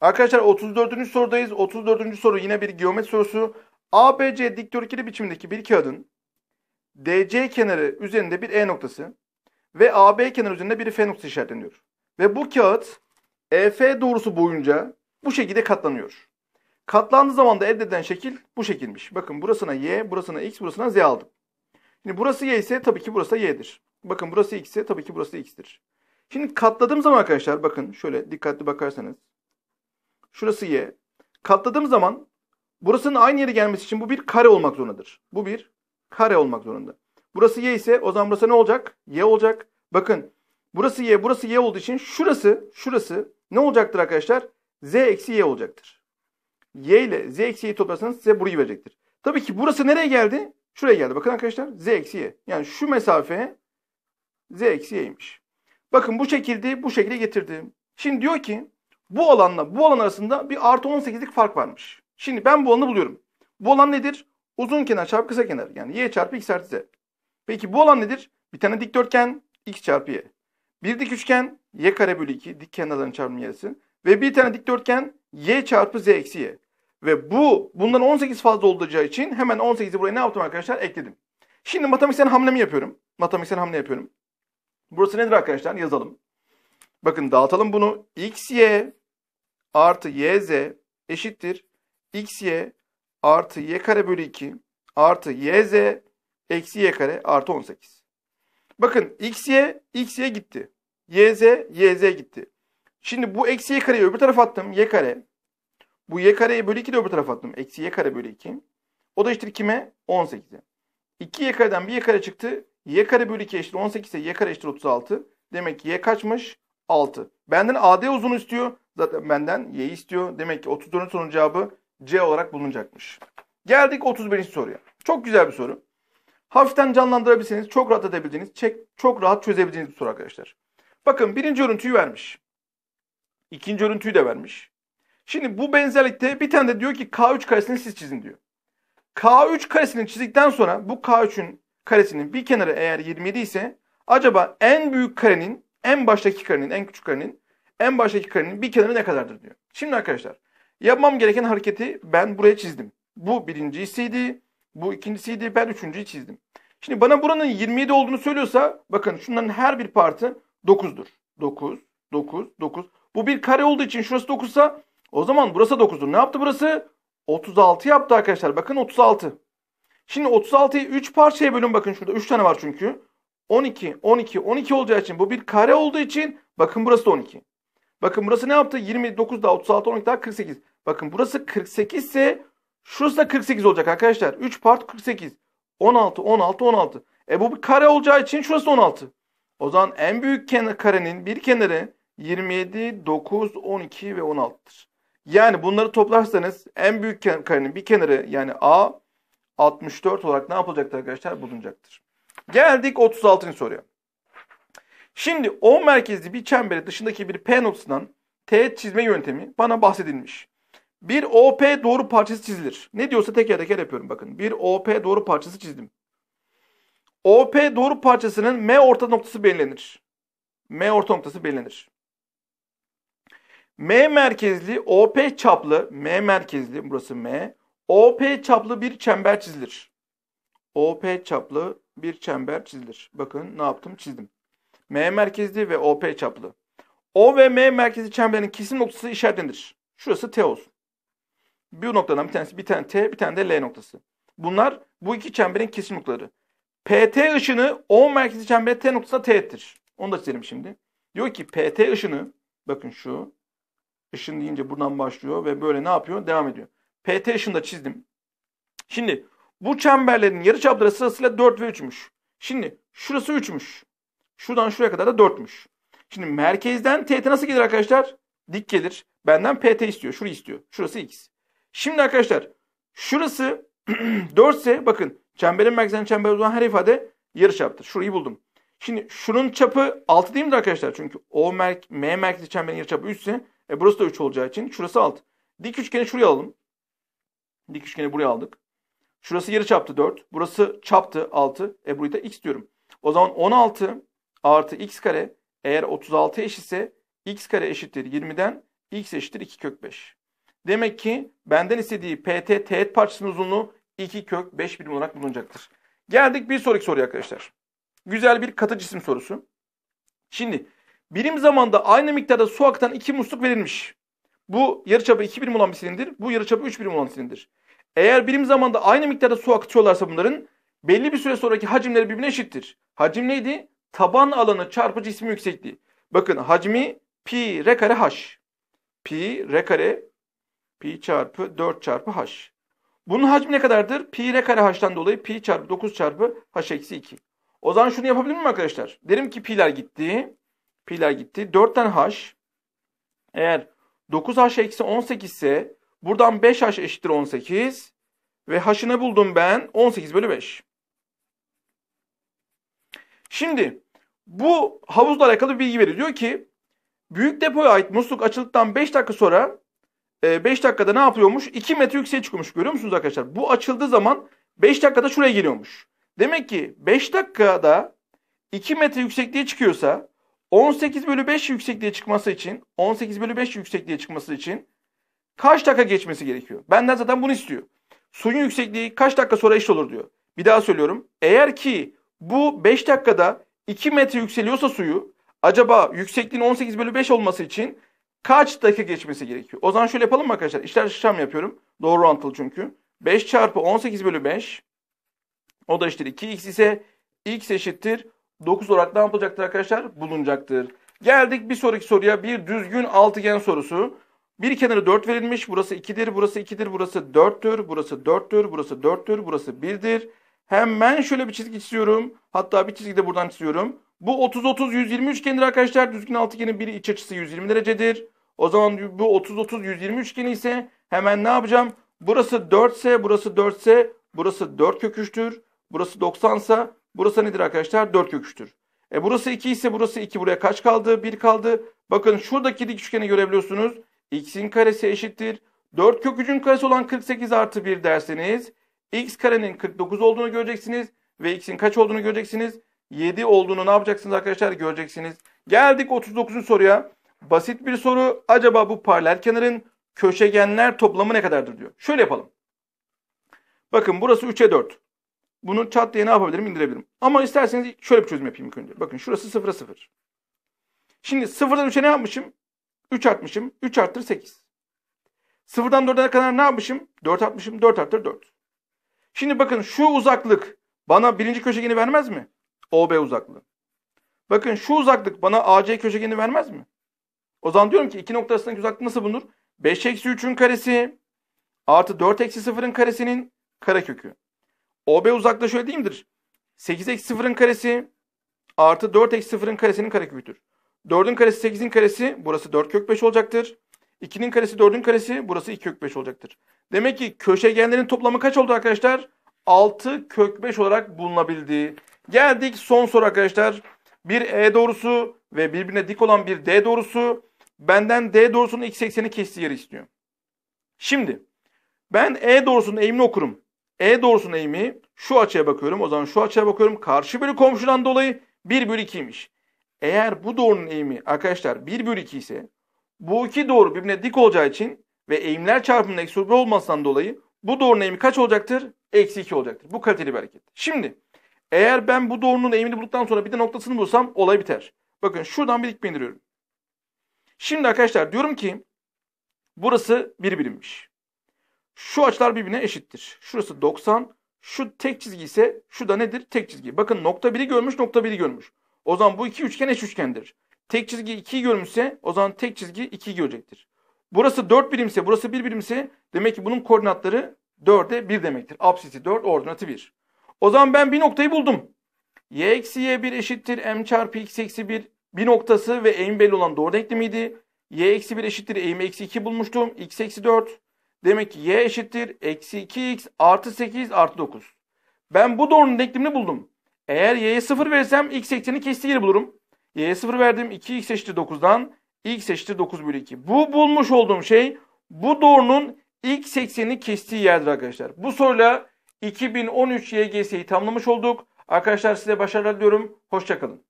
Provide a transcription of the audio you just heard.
Arkadaşlar 34. sorudayız. 34. soru yine bir geometri sorusu. ABC dikdörtgeni biçimindeki bir kağıdın DC kenarı üzerinde bir E noktası ve AB kenarı üzerinde bir F noktası işaretleniyor. Ve bu kağıt EF doğrusu boyunca bu şekilde katlanıyor. Katlandığı zaman da elde edilen şekil bu şekilmiş. Bakın burasına Y, burasına X, burasına Z aldım. Şimdi burası Y ise tabii ki burası Y'dir. Bakın burası X ise tabii ki burası X'tir. Şimdi katladığım zaman arkadaşlar bakın şöyle dikkatli bakarsanız. Şurası Y. Katladığım zaman burasının aynı yere gelmesi için bu bir kare olmak zorundadır. Bu bir kare olmak zorunda. Burası Y ise o zaman burası ne olacak? Y olacak. Bakın burası Y, burası Y olduğu için şurası, şurası ne olacaktır arkadaşlar? Z eksi Y olacaktır. Y ile Z eksi Y'yi toplarsanız size burayı verecektir. Tabii ki burası nereye geldi? Şuraya geldi. Bakın arkadaşlar Z eksi Y. Yani şu mesafe Z eksi Y'ymiş. Bakın bu şekilde bu şekilde getirdim. Şimdi diyor ki bu alanla bu alan arasında bir artı 18'lik fark varmış. Şimdi ben bu alanı buluyorum. Bu alan nedir? Uzun kenar çarpı kısa kenar. Yani y çarpı x artı z. Peki bu alan nedir? Bir tane dikdörtgen x çarpı y. Bir dik üçgen y kare bölü 2 dik kenarların çarpımı y'si. Ve bir tane dikdörtgen y çarpı z eksi y. Ve bu bundan 18 fazla olacağı için hemen 18'i buraya ne yaptım arkadaşlar? Ekledim. Şimdi matematiksel hamlemi yapıyorum. Matematiksel hamle yapıyorum. Burası nedir arkadaşlar? Yazalım. Bakın dağıtalım bunu. x, y artı y, z eşittir. x, y artı y kare bölü 2 artı y, z eksi y kare artı 18. Bakın x, y, x, y gitti. y, z, y, z gitti. Şimdi bu eksi y kareyi öbür tarafa attım. y kare. Bu y kareyi bölü 2 de öbür tarafa attım. Eksi y kare bölü 2. O da eşittir kime? 18'e. 2 y kareden bir y kare çıktı. y kare bölü 2 eşittir 18 ise y kare eşittir 36. Demek ki y kaçmış? 6. Benden AD uzun istiyor. Zaten benden y istiyor. Demek ki 34'ün sorunun cevabı C olarak bulunacakmış. Geldik 31. soruya. Çok güzel bir soru. Hafiften canlandırabilirseniz çok rahat edebileceğiniz, çok rahat çözebileceğiniz bir soru arkadaşlar. Bakın birinci örüntüyü vermiş. İkinci örüntüyü de vermiş. Şimdi bu benzerlikte bir tane de diyor ki K3 karesini siz çizin diyor. K3 karesini çizdikten sonra bu K3'ün karesinin bir kenarı eğer 27 ise acaba en büyük karenin, en baştaki karenin, en küçük karenin, en baştaki karenin bir kenarı ne kadardır diyor. Şimdi arkadaşlar yapmam gereken hareketi ben buraya çizdim. Bu birincisiydi, bu ikincisiydi, ben üçüncüyü çizdim. Şimdi bana buranın 27 olduğunu söylüyorsa bakın şunların her bir partı 9'dur. 9, 9, 9. Bu bir kare olduğu için şurası 9 ise o zaman burası 9'dur. Ne yaptı burası? 36 yaptı arkadaşlar. Bakın 36. Şimdi 36'yı 3 parçaya bölün. Bakın şurada 3 tane var çünkü. 12, 12, 12 olacağı için bu bir kare olduğu için bakın burası da 12. Bakın burası ne yaptı? 29 daha 36, 12 daha 48. Bakın burası 48 ise şurası da 48 olacak arkadaşlar. 3 part 48. 16, 16, 16. E bu bir kare olacağı için şurası 16. O zaman en büyük karenin bir kenarı 27, 9, 12 ve 16'tır. Yani bunları toplarsanız en büyük karenin bir kenarı yani A 64 olarak ne yapılacaktır arkadaşlar? Bulunacaktır. Geldik 36. soruya. Şimdi O merkezli bir çemberi dışındaki bir P noktasından teğet çizme yöntemi bana bahsedilmiş. Bir OP doğru parçası çizilir. Ne diyorsa teker teker yapıyorum bakın. Bir OP doğru parçası çizdim. OP doğru parçasının M orta noktası belirlenir. M orta noktası belirlenir. M merkezli OP çaplı M merkezli burası M OP çaplı bir çember çizilir. OP çaplı bir çember çizilir. Bakın ne yaptım çizdim. M merkezli ve OP çaplı. O ve M merkezli çemberin kesim noktası işaretlenir. Şurası T olsun. Bir noktadan bir tanesi bir tane T bir tane de L noktası. Bunlar bu iki çemberin kesim noktaları. PT ışını O merkezli çemberin T noktasına teğettir. Onu da çizelim şimdi. Diyor ki PT ışını bakın şu ışın deyince buradan başlıyor ve böyle ne yapıyor? Devam ediyor. PT ışını da çizdim. Şimdi bu çemberlerin yarıçapları sırasıyla 4 ve 3'müş. Şimdi şurası 3'müş. Şuradan şuraya kadar da 4'müş. Şimdi merkezden TT nasıl gelir arkadaşlar? Dik gelir. Benden PT istiyor. Şurayı istiyor. Şurası X. Şimdi arkadaşlar şurası 4 ise bakın çemberin merkezinden çember uzanan her ifade yarıçaptır. Şurayı buldum. Şimdi şunun çapı 6 değil midir arkadaşlar? Çünkü o mer M merkezi çemberin yarıçapı 3 ise e burası da 3 olacağı için şurası 6. Dik üçgeni şuraya alalım. Dik üçgeni buraya aldık. Şurası yarı çaptı 4. Burası çaptı 6. E burayı da x diyorum. O zaman 16 artı x kare eğer 36 eşitse x kare eşittir 20'den x eşittir 2 kök 5. Demek ki benden istediği pt teğet parçasının uzunluğu 2 kök 5 birim olarak bulunacaktır. Geldik bir sonraki soruya arkadaşlar. Güzel bir katı cisim sorusu. Şimdi birim zamanda aynı miktarda su akıtan iki musluk verilmiş. Bu yarıçapı 2 birim olan bir silindir. Bu yarıçapı 3 birim olan silindir. Eğer birim zamanda aynı miktarda su akıtıyorlarsa bunların belli bir süre sonraki hacimleri birbirine eşittir. Hacim neydi? Taban alanı çarpı cismin yüksekliği. Bakın hacmi pi r kare h. Pi r kare pi çarpı 4 çarpı h. Bunun hacmi ne kadardır? Pi r kare h'tan dolayı pi çarpı 9 çarpı h eksi 2. O zaman şunu yapabilir miyim arkadaşlar? Derim ki pi'ler gitti. Pi'ler gitti. 4 tane h. Eğer 9h eksi 18 ise buradan 5h eşittir 18. Ve h'ını buldum ben 18 bölü 5. Şimdi bu havuzla alakalı bir bilgi veriyor. Diyor ki büyük depoya ait musluk açıldıktan 5 dakika sonra 5 dakikada ne yapıyormuş? 2 metre yükseğe çıkıyormuş. Görüyor musunuz arkadaşlar? Bu açıldığı zaman 5 dakikada şuraya geliyormuş. Demek ki 5 dakikada 2 metre yüksekliğe çıkıyorsa 18 bölü 5 yüksekliğe çıkması için 18 bölü 5 yüksekliğe çıkması için kaç dakika geçmesi gerekiyor? Benden zaten bunu istiyor. Suyun yüksekliği kaç dakika sonra eşit olur diyor. Bir daha söylüyorum. Eğer ki bu 5 dakikada 2 metre yükseliyorsa suyu acaba yüksekliğin 18 bölü 5 olması için kaç dakika geçmesi gerekiyor? O zaman şöyle yapalım mı arkadaşlar? İşler işlem yapıyorum. Doğru orantılı çünkü. 5 çarpı 18 bölü 5 o da eşittir 2x ise x eşittir 9 olarak ne yapılacaktır arkadaşlar? Bulunacaktır. Geldik bir sonraki soruya. Bir düzgün altıgen sorusu. Bir kenarı 4 verilmiş. Burası 2'dir, burası 2'dir, burası 4'tür, burası 4'tür, burası 4'tür, burası 1'dir. Hemen şöyle bir çizgi çiziyorum. Hatta bir çizgi de buradan çiziyorum. Bu 30-30-120 üçgendir arkadaşlar. Düzgün altıgenin biri iç açısı 120 derecedir. O zaman bu 30-30-120 üçgeni ise hemen ne yapacağım? Burası 4 ise burası 4 ise burası 4 kök 3'tür. Burası 90 ise burası nedir arkadaşlar? 4 kök 3'tür. E burası 2 ise burası 2 buraya kaç kaldı? 1 kaldı. Bakın şuradaki dik üçgeni görebiliyorsunuz. X'in karesi eşittir. 4 kök 3'ün karesi olan 48 artı 1 derseniz x karenin 49 olduğunu göreceksiniz. Ve x'in kaç olduğunu göreceksiniz. 7 olduğunu ne yapacaksınız arkadaşlar? Göreceksiniz. Geldik 39. soruya. Basit bir soru. Acaba bu paralel kenarın köşegenler toplamı ne kadardır diyor. Şöyle yapalım. Bakın burası 3'e 4. Bunu çat diye ne yapabilirim? indirebilirim. Ama isterseniz şöyle bir çözüm yapayım ilk önce. Bakın şurası 0'a 0. Şimdi 0'dan 3'e ne yapmışım? 3 artmışım. 3 arttır 8. 0'dan 4'e kadar ne yapmışım? 4 artmışım. 4 arttır 4. Şimdi bakın şu uzaklık bana birinci köşegeni vermez mi? OB uzaklığı. Bakın şu uzaklık bana AC köşegeni vermez mi? O zaman diyorum ki iki nokta arasındaki uzaklık nasıl bulunur? 5 eksi 3'ün karesi artı 4 eksi 0'ın karesinin karekökü. OB uzaklığı şöyle değil midir? 8 eksi 0'ın karesi artı 4 eksi 0'ın karesinin kareköküdür. 4'ün karesi 8'in karesi burası 4 kök 5 olacaktır. 2'nin karesi 4'ün karesi burası 2 kök 5 olacaktır. Demek ki köşegenlerin toplamı kaç oldu arkadaşlar? 6 kök 5 olarak bulunabildi. Geldik son soru arkadaşlar. Bir E doğrusu ve birbirine dik olan bir D doğrusu benden D doğrusunun x ekseni kestiği yeri istiyor. Şimdi ben E doğrusunun eğimini okurum. E doğrusunun eğimi şu açıya bakıyorum. O zaman şu açıya bakıyorum. Karşı bölü komşudan dolayı 1 bölü 2'ymiş. Eğer bu doğrunun eğimi arkadaşlar 1 bölü 2 ise bu iki doğru birbirine dik olacağı için ve eğimler çarpımının eksi 1 olmasından dolayı bu doğrunun eğimi kaç olacaktır? Eksi 2 olacaktır. Bu kaliteli bir hareket. Şimdi eğer ben bu doğrunun eğimini bulduktan sonra bir de noktasını bulsam olay biter. Bakın şuradan bir dikme indiriyorum. Şimdi arkadaşlar diyorum ki burası bir birimmiş. Şu açılar birbirine eşittir. Şurası 90. Şu tek çizgi ise şu da nedir? Tek çizgi. Bakın nokta 1'i görmüş nokta 1'i görmüş. O zaman bu iki üçgen eş üçgendir. Tek çizgi 2'yi görmüşse o zaman tek çizgi 2'yi görecektir. Burası 4 birimse burası 1 birimse demek ki bunun koordinatları 4'e 1 demektir. Apsisi 4 ordinatı 1. O zaman ben bir noktayı buldum. y eksi y1 eşittir m çarpı x eksi 1 bir noktası ve eğim belli olan doğru denklemiydi. y eksi 1 eşittir eğim eksi 2 bulmuştum. x eksi 4. Demek ki y eşittir eksi 2x artı 8 artı 9. Ben bu doğrunun denklemini buldum. Eğer y'ye 0 verirsem x ekseni kestiği yeri bulurum. Y'ye 0 verdim 2x eşittir 9'dan x eşittir 9 bölü 2. Bu bulmuş olduğum şey bu doğrunun x eksenini kestiği yerdir arkadaşlar. Bu soruyla 2013 YGS'yi tamamlamış olduk. Arkadaşlar size başarılar diliyorum. Hoşçakalın.